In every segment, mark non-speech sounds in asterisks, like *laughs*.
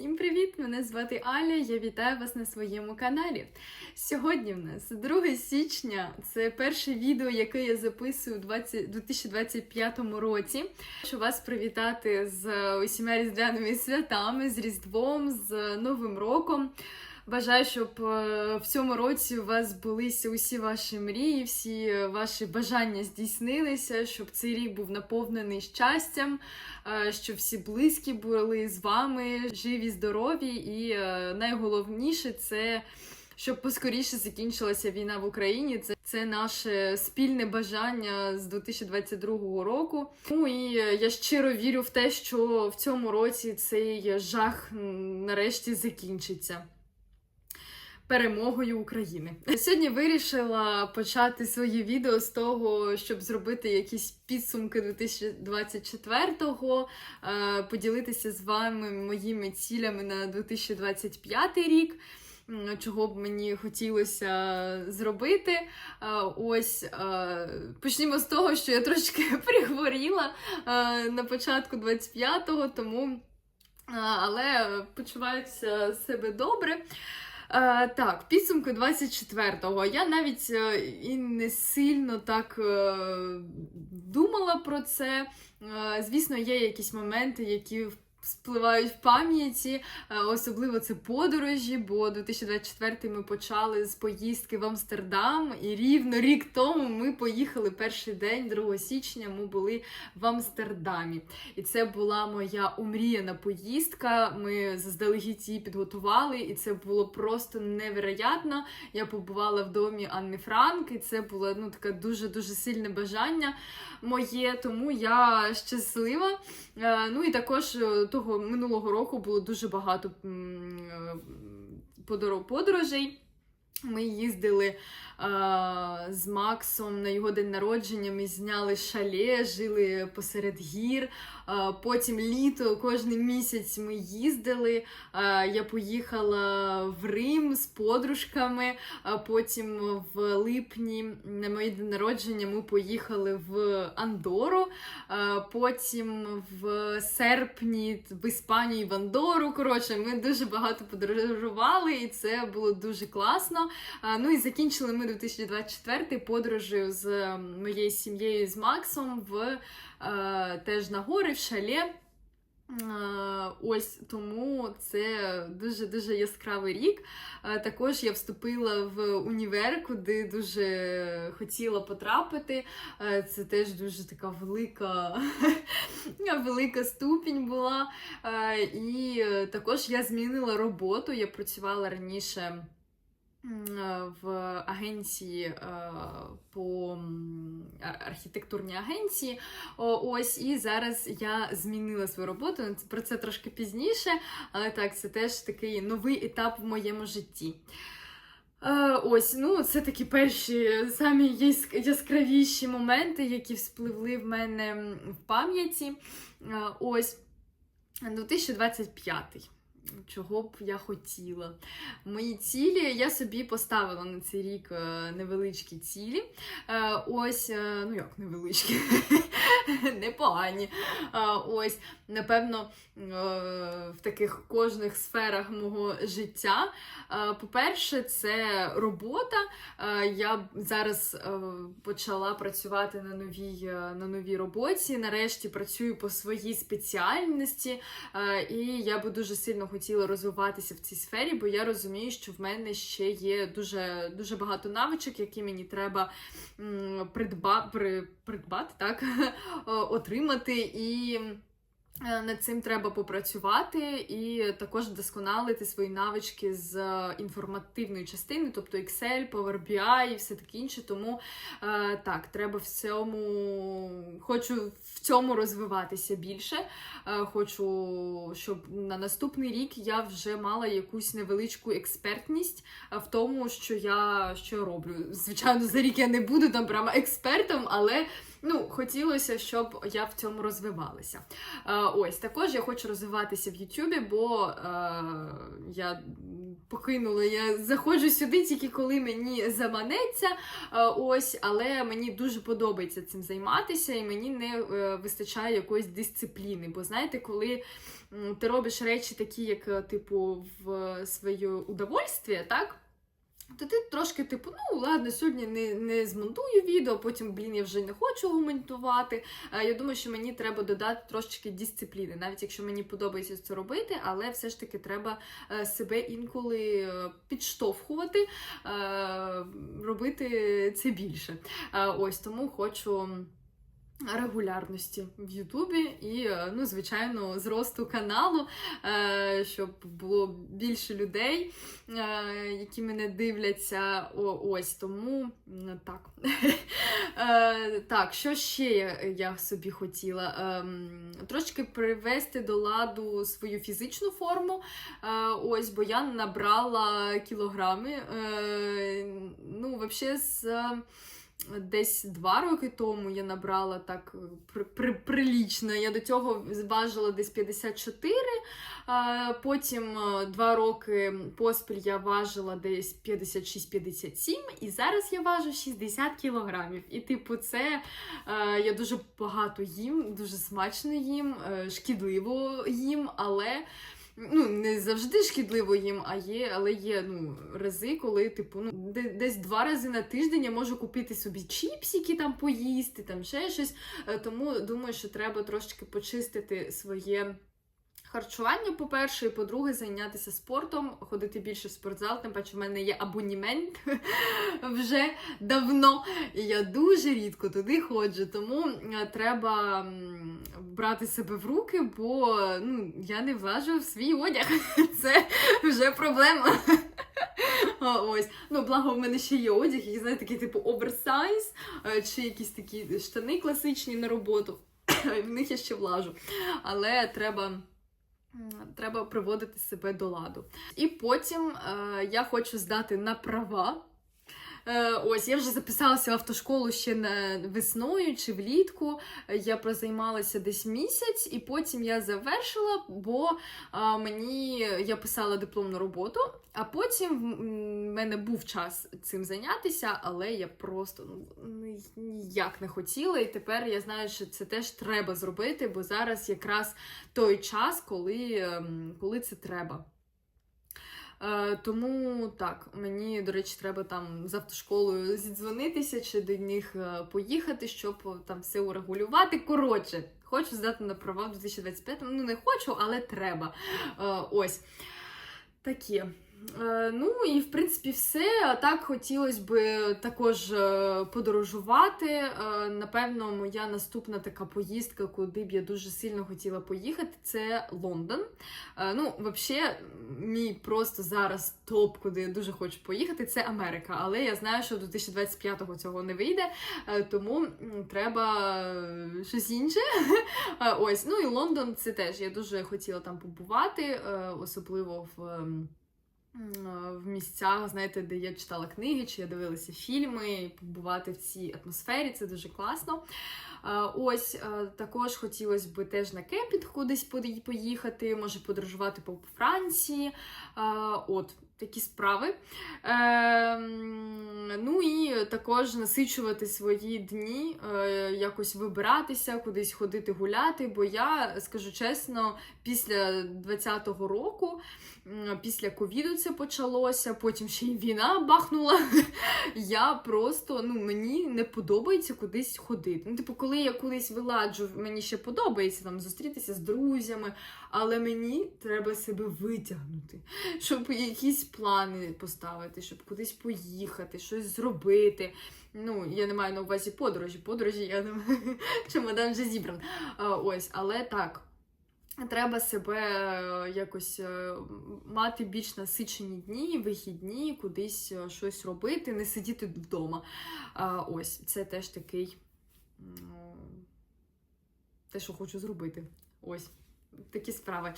Всім привіт! Мене звати Аля. Я вітаю вас на своєму каналі. Сьогодні в нас 2 січня. Це перше відео, яке я записую у 20 2025 році. Хочу вас привітати з усіма різдвяними святами, з Різдвом, з Новим роком. Бажаю, щоб е, в цьому році у вас збулися усі ваші мрії, всі ваші бажання здійснилися, щоб цей рік був наповнений щастям, е, щоб всі близькі були з вами, живі, здорові, і е, найголовніше це. Щоб поскоріше закінчилася війна в Україні, це, це наше спільне бажання з 2022 року. Ну і я щиро вірю в те, що в цьому році цей жах нарешті закінчиться перемогою України. Сьогодні вирішила почати своє відео з того, щоб зробити якісь підсумки 2024-го, е, поділитися з вами моїми цілями на 2025 рік. Чого б мені хотілося зробити. Е, Ось е, почнімо з того, що я трошки *laughs* прихворіла на початку 25-го, тому але почуваюся себе добре. Е, так, підсумки 24-го. Я навіть е, і не сильно так е, думала про це. Е, звісно, є якісь моменти, які спливають в пам'яті, е, особливо це подорожі, бо 2024 ми почали з поїздки в Амстердам, і рівно рік тому ми поїхали перший день, 2 січня, ми були в Амстердамі. І це була моя омріяна поїздка. Ми заздалегідь її підготували, і це було просто невероятно. Я побувала в домі Анни Франк, і це було ну таке дуже дуже сильне бажання моє. Тому я щаслива. Е, Ну і також е, того минулого року було дуже багато е, подоро- подорожей. Ми їздили з Максом на його день народження. Ми зняли шале, жили посеред гір. Е, потім літо, кожен місяць ми їздили. Е, я поїхала в Рим з подружками. А потім в липні на моє день народження ми поїхали в Андору. Е, Потім в серпні в Іспанію і в Андору. Коротше, ми дуже багато подорожували, і це було дуже класно. Ну і закінчили ми 2024 подорожею з моєю сім'єю з Максом в е, теж на гори, в шале. Е, Ось тому це дуже дуже яскравий рік. Е, Також я вступила в універ, куди дуже хотіла потрапити. Е, Це теж дуже така велика, *laughs* велика ступінь була. І також я змінила роботу. Я працювала раніше. В агенції по архітектурній агенції. Ось і зараз я змінила свою роботу. Про це трошки пізніше, але так, це теж такий новий етап в моєму житті. Ось, ну, це такі перші самі яскравіші моменти, які вспливли в мене в пам'яті. Ось 2025. Чого б я хотіла? Мої цілі я собі поставила на цей рік е, невеличкі цілі. Е, Ось, е, ну як невеличкі, *laughs* непогані. Ось, напевно, в таких кожних сферах мого життя. Е, По-перше, це робота. Е, Я зараз е, почала працювати на новій, е, на новій роботі. Нарешті працюю по своїй спеціальності, Е, і я би дуже сильно хотіла розвиватися в цій сфері, бо я розумію, що в мене ще є дуже, дуже багато навичок, які мені треба придба, при, придбати, так? *laughs* Отримати. І е, над цим треба попрацювати і також вдосконалити свої навички з е, інформативної частини, тобто Excel, Power BI і все таке інше. Тому е, так, треба в цьому, хочу в цьому розвиватися більше. Е, Хочу, щоб на наступний рік я вже мала якусь невеличку експертність е, в тому, що я, що роблю. Звичайно, за рік я не буду там прямо експертом, але ну, хотілося, щоб я в цьому розвивалася. Е, ось також я хочу розвиватися в Ютубі, бо е, я покинула, я заходжу сюди тільки коли мені заманеться. Е, ось, але мені дуже подобається цим займатися, і мені не вистачає якоїсь дисципліни. Бо знаєте, коли ти робиш речі такі, як типу в своє удовольствие, так? То ти трошки, типу, ну ладно, сьогодні не, не змонтую відео, потім, блін, я вже не хочу його. Е, Я думаю, що мені треба додати трошечки дисципліни, навіть якщо мені подобається це робити, але все ж таки треба е, себе інколи е, підштовхувати, робити це більше. Ось тому хочу. Регулярності в Ютубі і, е, ну, звичайно, зросту каналу, е, щоб було більше людей, е, які мене дивляться. О, ось тому так. *laughs* Так, що ще я, собі хотіла? Ем, Трошки привести до ладу свою фізичну форму. Ось, бо я набрала кілограми. Ну, взагалі, з. Десь два роки тому я набрала так при, при, прилічно. Я до цього зважила десь 54, а потім е, два роки поспіль я важила десь 56-57, і зараз я важу 60 кілограмів. І, типу, це е, я дуже багато їм, дуже смачно їм, е, шкідливо їм, але. Ну, не завжди шкідливо їм, а є, але є ну, рази, коли, типу, ну, де- десь два рази на тиждень я можу купити собі чіпсики там поїсти, там ще щось. Е, Тому думаю, що треба трошечки почистити своє. Харчування, по-перше, і по-друге, зайнятися спортом, ходити більше в спортзал, тим паче в мене є абонімент *laughs* вже давно, і я дуже рідко туди ходжу, тому е, треба брати себе в руки, бо ну, я не влажу в свій одяг. *laughs* Це вже проблема. *laughs* Ось. Ну, благо, в мене ще є одяг, який, знаєте, такий типу оверсайз, е, чи якісь такі штани класичні на роботу. *coughs* В них я ще влажу. Але треба. Треба приводити себе до ладу. І потім е, я хочу здати на права. Е, ось я вже записалася в автошколу ще весною чи влітку. Я прозаймалася десь місяць, і потім я завершила, бо мені я писала дипломну роботу, а потім в мене був час цим зайнятися, але я просто ну, ніяк не хотіла. І тепер я знаю, що це теж треба зробити, бо зараз якраз той час, коли, ем, коли це треба. Е, тому так, мені, до речі, треба там з автошколою зідзвонитися чи до них е, поїхати, щоб е, там все урегулювати. Коротше, хочу здати на права в 2025 Ну, не хочу, але треба. Ось такі. Е, Ну і в принципі все. Так хотілося б також е, подорожувати. Е, Напевно, моя наступна така поїздка, куди б я дуже сильно хотіла поїхати, це Лондон. Ну, взагалі, мій просто зараз топ, куди я дуже хочу поїхати, це Америка. Але я знаю, що до 2025-го цього не вийде, тому треба щось інше. Ось, ну і Лондон це теж. Я дуже хотіла там побувати, особливо в. В місцях, знаєте, де я читала книги, чи я дивилася фільми, побувати в цій атмосфері, це дуже класно. Ось також хотілося б теж на кемпінг кудись поїхати, може подорожувати по Франції. От такі справи. Е, Ну і також насичувати свої дні, е, якось вибиратися, кудись ходити гуляти. Бо я скажу чесно, після 20-го року, після ковіду це почалося, потім ще й війна бахнула. *laughs* Я просто ну мені не подобається кудись ходити. Ну, типу, коли я кудись виладжу, мені ще подобається там зустрітися з друзями, але мені треба себе витягнути, щоб якісь плани поставити, щоб кудись поїхати, щось зробити. Ну, я не маю на увазі подорожі. Подорожі я не *laughs* чемодан вже зібран. Ось, але так. Треба себе е, якось е, мати більш насичені дні, вихідні, кудись е, щось робити, не сидіти вдома. Ось, це теж такий те, що хочу зробити. Ось. Такі справи.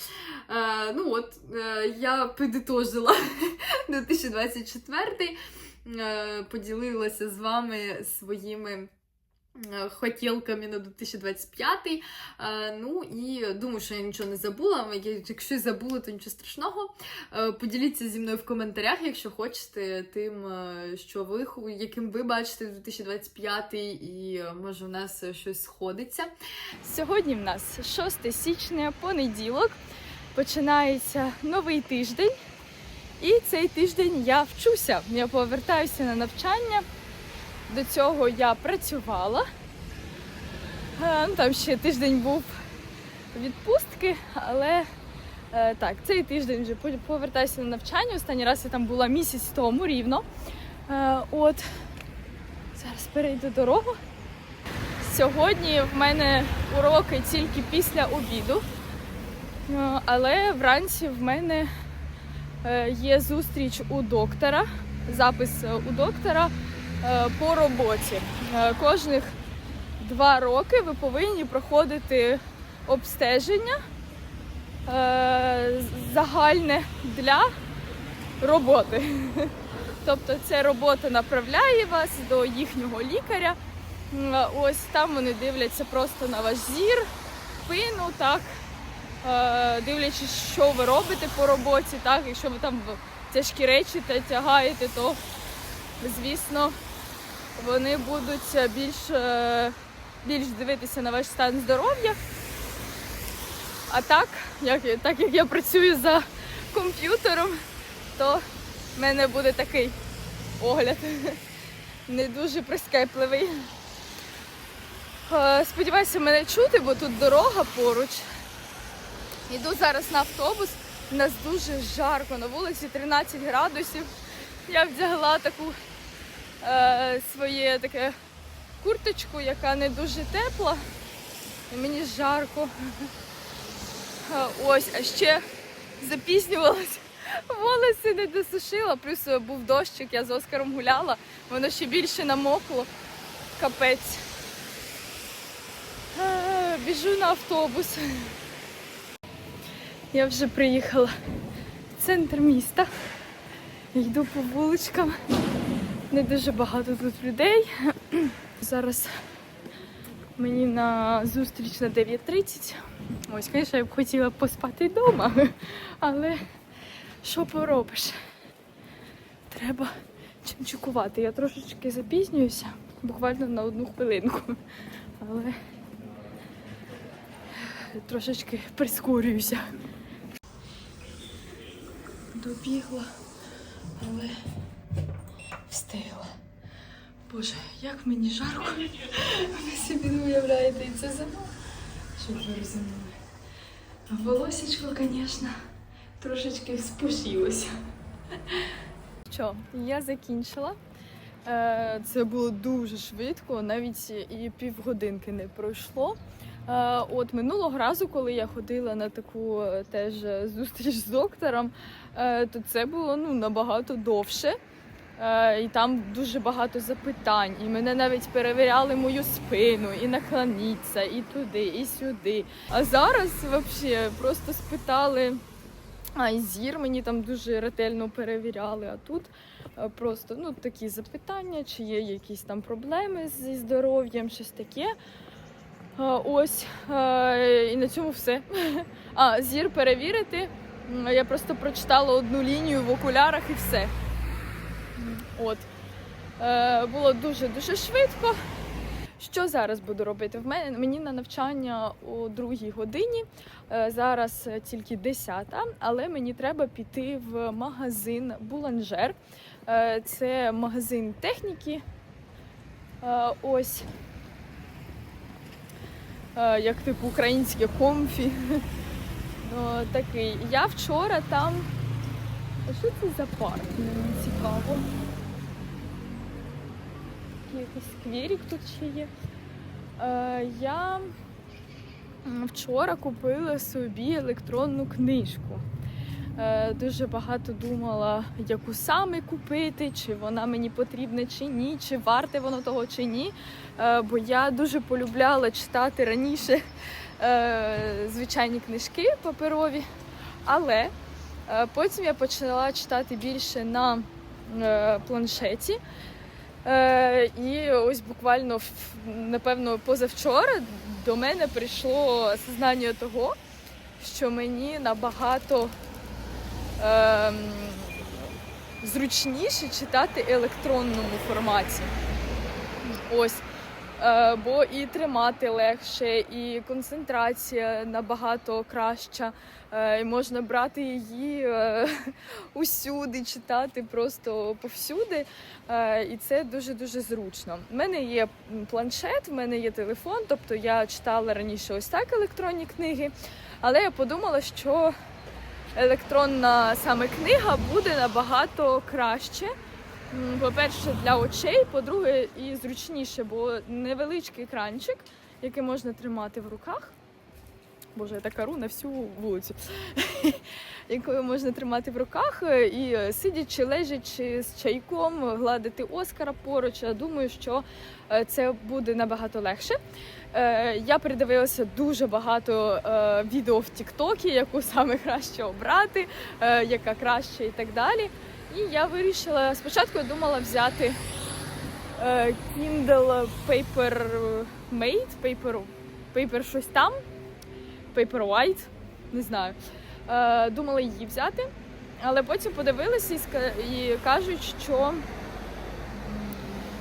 Е, ну от, е, я підітожила *laughs* 2024, е, поділилася з вами своїми хотілками на 2025. Е, Ну і думаю, що я нічого не забула. Якщо забула, то нічого страшного. Е, Поділіться зі мною в коментарях, якщо хочете, тим, що ви яким ви бачите 2025 і може у нас щось сходиться. Сьогодні в нас 6 січня, понеділок. Починається новий тиждень. І цей тиждень я вчуся. Я повертаюся на навчання. До цього я працювала. Е, ну, Там ще тиждень був відпустки, але е, так, цей тиждень вже повертаюся на навчання. Останній раз я там була місяць тому рівно. Е, От зараз перейду дорогу. Сьогодні в мене уроки тільки після обіду, але вранці в мене є зустріч у доктора, запис у доктора по роботі. Е, Кожних два роки ви повинні проходити обстеження е, загальне для роботи. *laughs* Тобто це робота направляє вас до їхнього лікаря. Ось там вони дивляться просто на ваш зір, спину, так. Е, Дивлячись, що ви робите по роботі, так, якщо ви там тяжкі речі тягаєте, то звісно вони будуть е, більш, е, більш дивитися на ваш стан здоров'я. А так, як, так як я працюю за комп'ютером, то в мене буде такий огляд *laughs* не дуже прискіпливий. Е, Сподіваюся, мене чути, бо тут дорога поруч. Йду зараз на автобус. У нас дуже жарко, на вулиці 13 градусів. Я вдягла таку е, своє таке курточку, яка не дуже тепла. І мені жарко. Е, Ось, а ще запізнювалась. Волоси не досушила, плюс е, був дощик, я з Оскаром гуляла, воно ще більше намокло. Капець. Е, Біжу на автобус. Я вже приїхала в центр міста. Йду по вуличкам. Не дуже багато тут людей. *clears throat* Зараз мені на зустріч на 9.30. Ось, звісно, я б хотіла поспати вдома, *laughs* але що поробиш? Треба чимчукувати. Я трошечки запізнююся, буквально на одну хвилинку. Але трошечки прискорююся. Добігла, але встигла. Боже, як мені жарко. Ви собі не уявляєте, і це зима. Щоб ви розуміли. А волосечко, звісно, трошечки спушилося. Що, я закінчила. Е, Це було дуже швидко, навіть і півгодинки не пройшло. Е, От минулого разу, коли я ходила на таку е, теж зустріч з доктором, то це було ну набагато довше. Е, І там дуже багато запитань. І мене навіть перевіряли мою спину, і наклоніться, і туди, і сюди. А зараз взагалі просто спитали. А і зір мені там дуже ретельно перевіряли. А тут е, просто ну такі запитання, чи є якісь там проблеми зі здоров'ям, щось таке. Е, Ось і на цьому все. *laughs* А зір перевірити. Я просто прочитала одну лінію в окулярах і все. От. Е, Було дуже-дуже швидко. Що зараз буду робити? В мене мені на навчання о другій годині. Е, Зараз тільки 10, але мені треба піти в магазин Буланжер. Е, Це магазин техніки. Е, Ось. Як типу українське комфі. *laughs* Такий. Я вчора там. А що це за парк? Мені цікаво. Якийсь скверик тут ще є. Е, Я вчора купила собі електронну книжку. Е, Дуже багато думала, яку саме купити, чи вона мені потрібна чи ні, чи варте воно того чи ні. Е, Бо я дуже полюбляла читати раніше е, звичайні книжки паперові. Але е, потім я почала читати більше на е, планшеті. Е, і ось буквально напевно позавчора до мене прийшло сознання того, що мені набагато е, зручніше читати електронному форматі. Ось. Е, бо і тримати легше, і концентрація набагато краща. Е, і можна брати її е, *laughs* усюди, читати просто повсюди. І це дуже-дуже зручно. У мене є планшет, в мене є телефон, тобто я читала раніше ось так електронні книги, але я подумала, що електронна саме книга буде набагато краще. По-перше, для очей, по-друге, і зручніше, бо невеличкий екранчик, який можна тримати в руках. Боже, я так ору на всю вулицю, *laughs* якою можна тримати в руках е, і е, сидячи, лежачи з чайком, гладити Оскара поруч. Я думаю, що е, це буде набагато легше. Я передивилася дуже багато відео в Тіктокі, яку саме *laughs* краще обрати, яка краще і так далі. І я вирішила спочатку я думала взяти е, Kindle Papermate, Paper, Paper щось там, Paperwhite, не знаю. Е, Думала її взяти, але потім подивилася і кажуть, що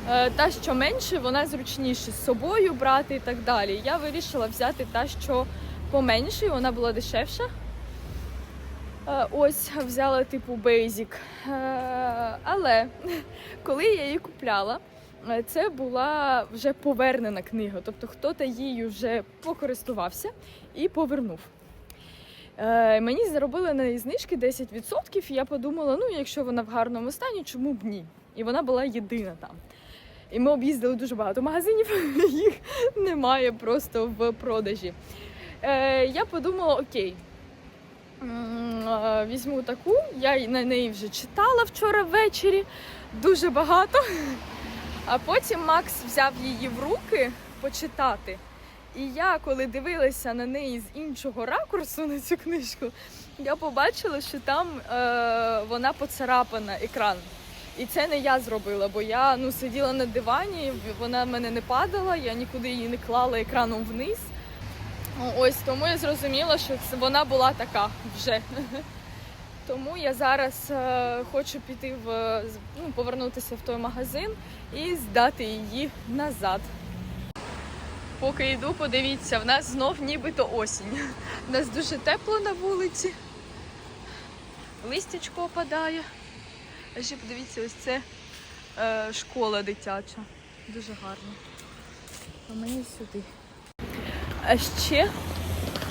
е, та, що менше, вона зручніше з собою брати і так далі. Я вирішила взяти та, що поменше, і вона була дешевша. Е, Ось взяла типу Basic. Е, Але *laughs* коли я її купляла, е, це була вже повернена книга. Тобто хтось її вже покористувався і повернув. Мені заробили на неї знижки 10%, і я подумала, ну якщо вона в гарному стані, чому б ні? І вона була єдина там. І ми об'їздили дуже багато магазинів, *laughs* їх немає просто в продажі. Я подумала, окей, Візьму таку, я на неї вже читала вчора ввечері дуже багато. А потім Макс взяв її в руки почитати. І я, коли дивилася на неї з іншого ракурсу на цю книжку, я побачила, що там е, вона поцарапана екран. І це не я зробила, бо я ну, сиділа на дивані, вона в мене не падала, я нікуди її не клала екраном вниз. Ось тому я зрозуміла, що вона була така вже. *laughs* Тому я зараз е, хочу піти в ну, повернутися в той магазин і здати її назад. Поки йду, подивіться, в нас знов нібито осінь. *laughs* У нас дуже тепло на вулиці. Листячко опадає. А ще подивіться, ось це е, школа дитяча. Дуже гарно. А мені сюди. А ще,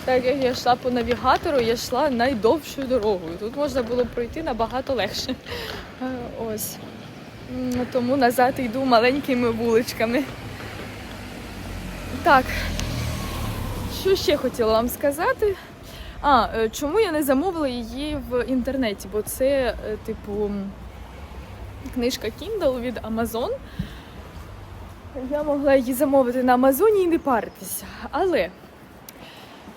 так як я йшла по навігатору, я йшла найдовшою дорогою. Тут можна було пройти набагато легше. Ось. Тому назад йду маленькими вуличками. Так, що ще хотіла вам сказати? А, е, чому я не замовила її в інтернеті? Бо це, е, типу, книжка Kindle від Amazon. Я могла її замовити на Амазоні і не паритися. Але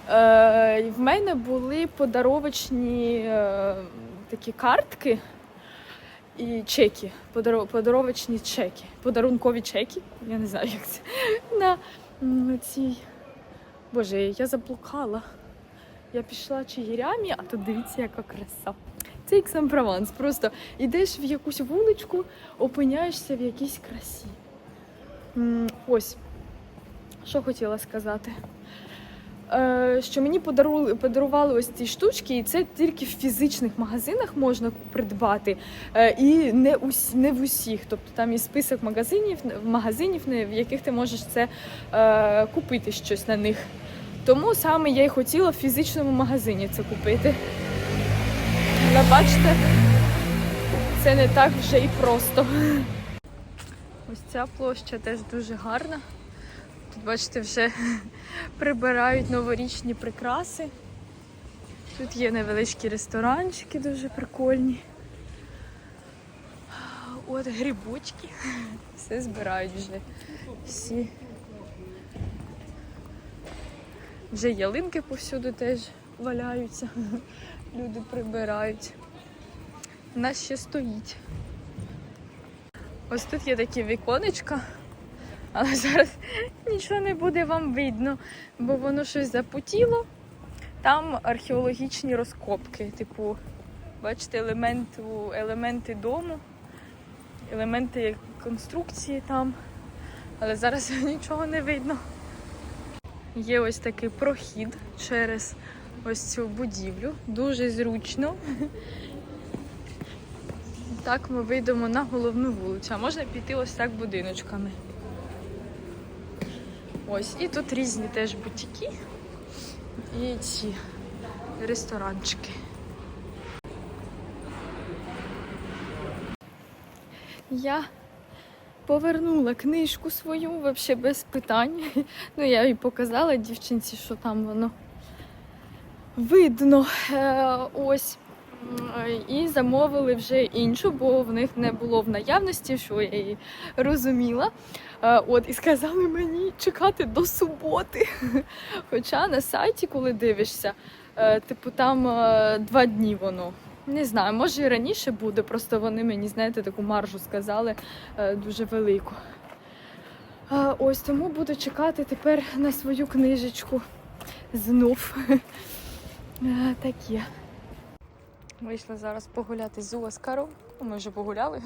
е, в мене були подаровочні е, такі картки і чеки. Подаро, подаровочні чеки. Подарункові чеки. Я не знаю, як це. На м, цій. Боже, я заблукала. Я пішла чигирями, а тут дивіться, яка краса. Це Іксан-Прованс. Просто йдеш в якусь вуличку, опиняєшся в якійсь красі. Ось, що хотіла сказати. Е, Що мені подарували, подарували ось ці штучки, і це тільки в фізичних магазинах можна придбати, е, і не, усі, не в усіх. Тобто там є список магазинів, магазинів, в яких ти можеш це е, купити щось на них. Тому саме я й хотіла в фізичному магазині це купити. Але бачите, це не так вже і просто. Ось ця площа теж дуже гарна. Тут, бачите, вже *laughs* прибирають новорічні прикраси. Тут є невеличкі ресторанчики дуже прикольні. От грибочки. *laughs* Все збирають вже. Всі. Вже ялинки повсюди теж валяються. *laughs* Люди прибирають. У нас ще стоїть. Ось тут є такі віконечка, але зараз нічого не буде вам видно, бо воно щось запутіло. Там археологічні розкопки, типу, бачите, елементу, елементи дому, елементи конструкції там, але зараз *laughs* нічого не видно. Є ось такий прохід через ось цю будівлю. Дуже зручно. Так ми вийдемо на головну вулицю. А можна піти ось так будиночками. Ось, і тут різні теж бутіки і ці ресторанчики. Я повернула книжку свою взагалі без питань. *laughs* Ну, я їй показала дівчинці, що там воно видно. Е, ось. І замовили вже іншу, бо в них не було в наявності, що я її розуміла. Е, От, і сказали мені чекати до суботи. *laughs* Хоча на сайті, коли дивишся, е, типу там е, два дні воно. Не знаю, може і раніше буде, просто вони мені, знаєте, таку маржу сказали дуже велику. Ось тому буду чекати тепер на свою книжечку знов. *laughs* Таке. Вийшла зараз погуляти з Оскаром. Ми вже погуляли.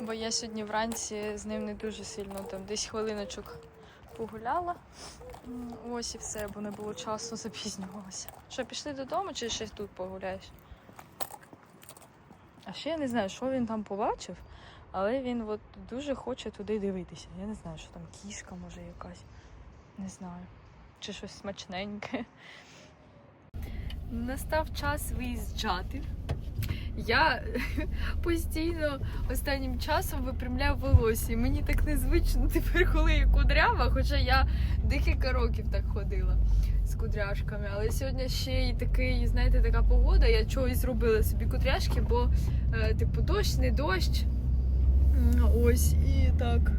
Бо я сьогодні вранці з ним не дуже сильно там десь хвилиночок погуляла. Ось і все, бо не було часу, *laughs* запізнювалася. Що, пішли додому чи ще тут погуляєш? А ще я не знаю, що він там побачив, але він от дуже хоче туди дивитися. Я не знаю, що там кішка може якась. Не знаю. Чи щось смачненьке. Настав час виїжджати. Я *laughs* постійно останнім часом випрямляю волосся. Мені так незвично тепер, коли я кудрява, хоча я декілька років так ходила з кудряшками. Але сьогодні ще й такий, знаєте, така погода. Я чогось зробила собі кудряшки, бо е, типу дощ, не дощ. Ось і так.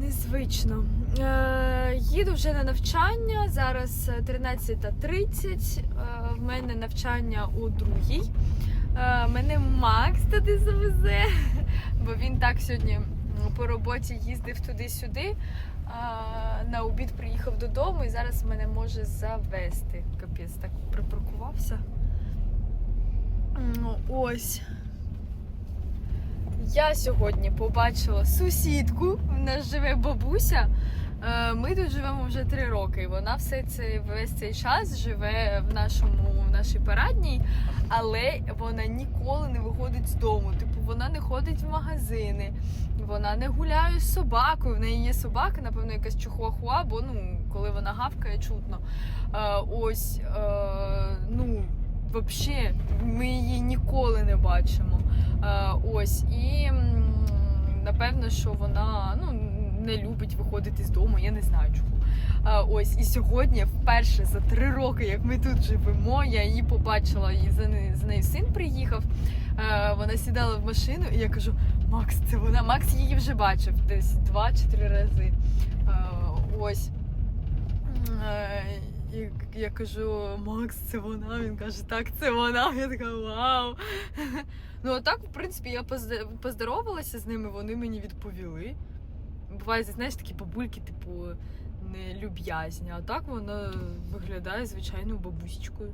Незвично. Е, їду вже на навчання. Зараз е, 13.30. Е, в мене навчання у другій. Е, мене Макс туди завезе, *laughs* бо він так сьогодні по роботі їздив туди-сюди. На обід приїхав додому і зараз мене може завести. Капець, так припаркувався. М, Ось. Я сьогодні побачила сусідку. В нас живе бабуся. Е, Ми тут живемо вже три роки. Вона все це весь цей час живе в нашому в нашій парадній, але вона ніколи не виходить з дому. Типу, вона не ходить в магазини, вона не гуляє з собакою. В неї є собака, напевно, якась чухуахуа, бо ну, коли вона гавкає, чутно. Е, Ось, е, ну, взагалі, ми її ніколи не бачимо. Ось, і напевно, що вона ну, не любить виходити з дому, я не знаю чому. Е, Ось, і сьогодні, вперше за три роки, як ми тут живемо, я її побачила, і за нею, за нею син приїхав. Е, Вона сідала в машину, і я кажу: Макс, це вона. Макс її вже бачив десь два чи три рази. Е, Ось. І я кажу, Макс, це вона. Він каже, так, це вона. Я така вау. *laughs* Ну, а так, в принципі, я поздоровалася з ними, вони мені відповіли. Бувають, знаєш, такі бабульки, типу, нелюб'язні. А так вона виглядає звичайною бабусечкою.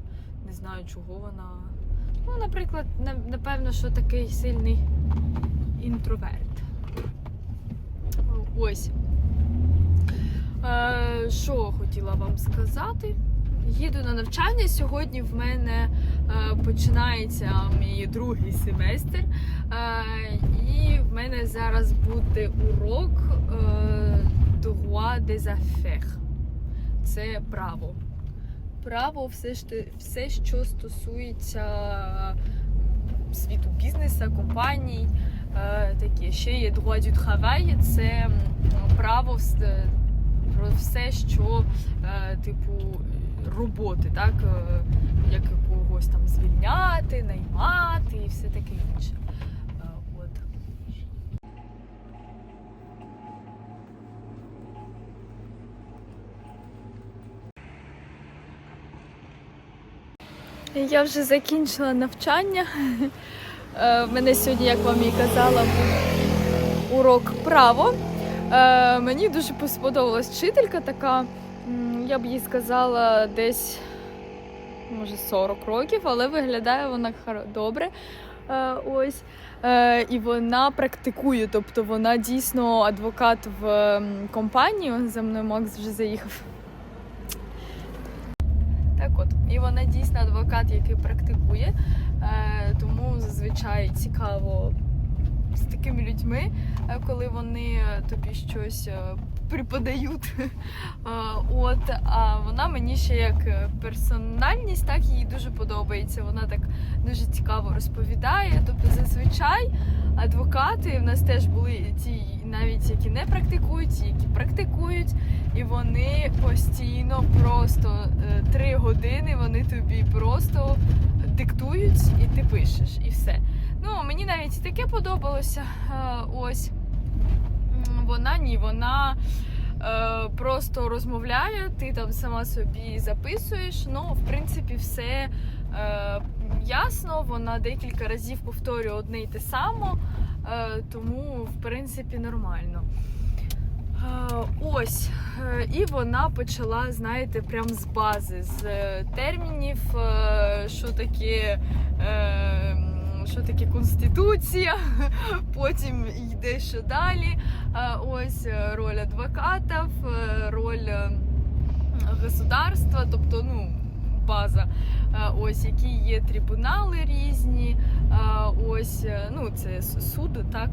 Не знаю, чого вона. Ну, наприклад, напевно, що такий сильний інтроверт. Ось. Е, Що хотіла вам сказати? Їду на навчання. Сьогодні в мене е, починається мій другий семестр. Е, і в мене зараз буде урок е, droit des affaires. Це право. Право, все, все, що стосується світу бізнесу, компаній. Е, таке. Ще є droit du це право про все, що е, типу роботи, так? Е, як когось там звільняти, наймати і все таке інше. Е, Я вже закінчила навчання. Е, В мене сьогодні, як вам і казала, був урок право. Е, Мені дуже сподобалась вчителька така, я б їй сказала, десь може 40 років, але виглядає вона добре. Е, Ось. Е, І вона практикує, тобто вона дійсно адвокат в компанії. За мною Макс вже заїхав. Так от, і вона дійсно адвокат, який практикує. Е, тому зазвичай цікаво з такими людьми, е, коли вони е, тобі щось е, преподають. *laughs* Е, От, а вона мені ще як персональність, так їй дуже подобається. Вона так дуже цікаво розповідає. Тобто, зазвичай адвокати в нас теж були ті, навіть які не практикують, які практикують, і вони постійно просто три години вони тобі просто диктують, і ти пишеш, і все. Ну, мені навіть таке подобалося. Е, Ось вона ні, вона е, просто розмовляє, ти там сама собі записуєш. Ну, в принципі, все е, ясно. Вона декілька разів повторює одне й те саме, тому в принципі нормально. Ось, і вона почала, знаєте, прям з бази, з термінів, що таке, що таке конституція, *laughs* потім йде що далі. Ось е, роль адвокатів, е, роль е, государства, тобто, ну, база. Ось які є трибунали різні. Ось, ну, це суд, так.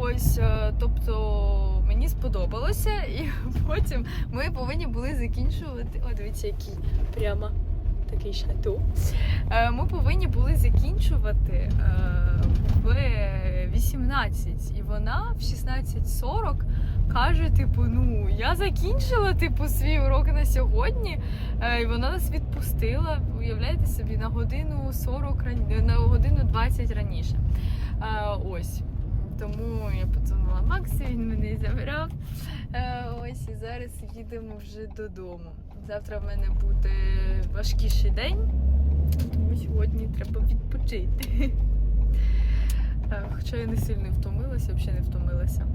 Ось, тобто мені сподобалося, і *laughs* потім ми повинні були закінчувати. О, дивіться, який прямо такий шату. Е, Ми повинні були закінчувати е, в 18, і вона в 16.40 каже: типу, ну я закінчила типу свій урок на сьогодні, Е, і вона нас відпустила. Уявляєте собі на годину 40 на годину 20 раніше. Ось. Тому я подзвонила Максу, він мене забрав. Е, Ось і зараз їдемо вже додому. Завтра в мене буде важкіший день, тому сьогодні треба відпочити. *laughs* Хоча я не сильно втомилася, взагалі не втомилася.